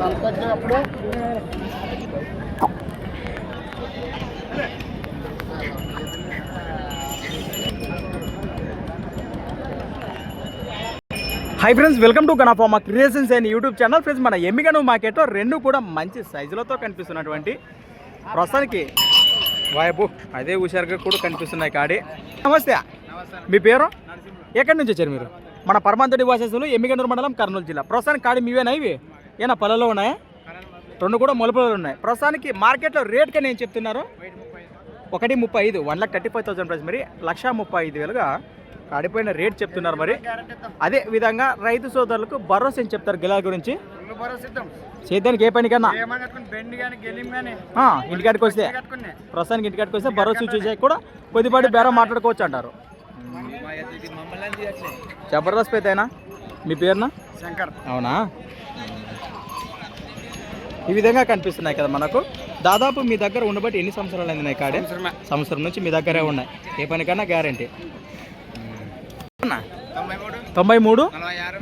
High friends welcome to గణపామ creations and YouTube channel friends మన ఎమ్మిగను మార్కెట్లో రెండు కూడా మంచి సైజులతో కనిపిస్తున్నటువంటి ప్రస్తుతానికి వాయబు అదే హుషారుగా కూడా కనిపిస్తున్నాయి కాడి. నమస్తే. మీ పేరు? ఎక్కడి నుంచి వచ్చారు మీరు? మన పరమాంతడి వాసస్సులు ఎమ్మిగనూరు మండలం కర్నూలు జిల్లా. ప్రస్తుతానికి కాడి మీవేనా ఇవి? ఏనా పొలంలో ఉన్నాయా? రెండు కూడా మొలపలు ఉన్నాయి. ప్రస్తుతానికి మార్కెట్లో రేట్ కానీ ఏం చెప్తున్నారు? ఒకటి ముప్పై ఐదు one lakh thirty five thousand price. మరి లక్ష ముప్పై ఐదు వేలుగా కాడిపోయిన రేట్ చెప్తున్నారు మరి. అదే విధంగా రైతు సోదరులకు భరోసా ఏం చెప్తారు గిలాల గురించి? సేద్యానికి ఏ పనికన్నా బెండ్ కానీ గెలిం కానీ ఆ, ఇంటికాడికి వస్తే. ప్రస్తుతానికి ఇంటికాడికి వస్తే భరోసా చూసే కూడా కొద్దిపాటి బేరం మాట్లాడుకోవచ్చు అంటారు. జబర్దస్త్ పెద్దయినా మీ పేరునా? శంకర్. అవునా? ఈ విధంగా కనిపిస్తున్నాయి కదా మనకు. దాదాపు మీ దగ్గర ఉండబట్టి ఎన్ని సంవత్సరాలు అయింది కాడే? సంవత్సరం నుంచి మీ దగ్గరే ఉన్నాయి. ఏ పనికన్నా గ్యారంటీ. తొంభై మూడు.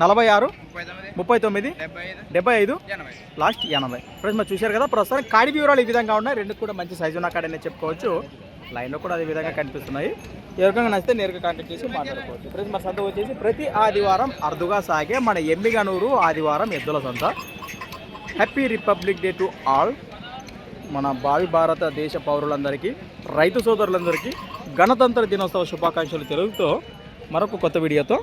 నలభై ఆరు. ముప్పై తొమ్మిది. డెబ్బై ఐదు? లాస్ట్ ఎనభై. ఫ్రెండ్స్ మరి చూశారు కదా ప్రస్తుతం కాడి వివరాలు ఈ విధంగా ఉన్నాయి. రెండు కూడా మంచి సైజు ఉన్న కాడనే చెప్పుకోవచ్చు. లైన్లో కూడా అదే విధంగా కనిపిస్తున్నాయి. ఎవరికైనా నచ్చితే నేరుగా కాంటాక్ట్ చేసి మాట్లాడుకోవచ్చు. ఫ్రెండ్స్ మన సంత వచ్చేసి ప్రతి ఆదివారం అరుదుగా సాగే మన ఎమ్మిగనూరు ఆదివారం ఎద్దుల సంత. Happy republic day to all మన భావి భారతదేశ పౌరులందరికీ రైతు సోదరులందరికీ గణతంత్ర దినోత్సవ శుభాకాంక్షలు తెలుగుతూ మరొక కొత్త వీడియోతో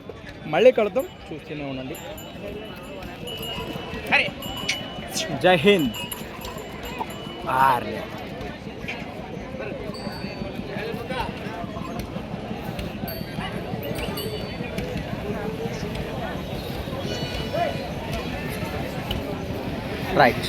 మళ్ళీ కలుద్దాం. చూస్తూనే ఉండండి. జై హింద్. ఆర్య. రైట్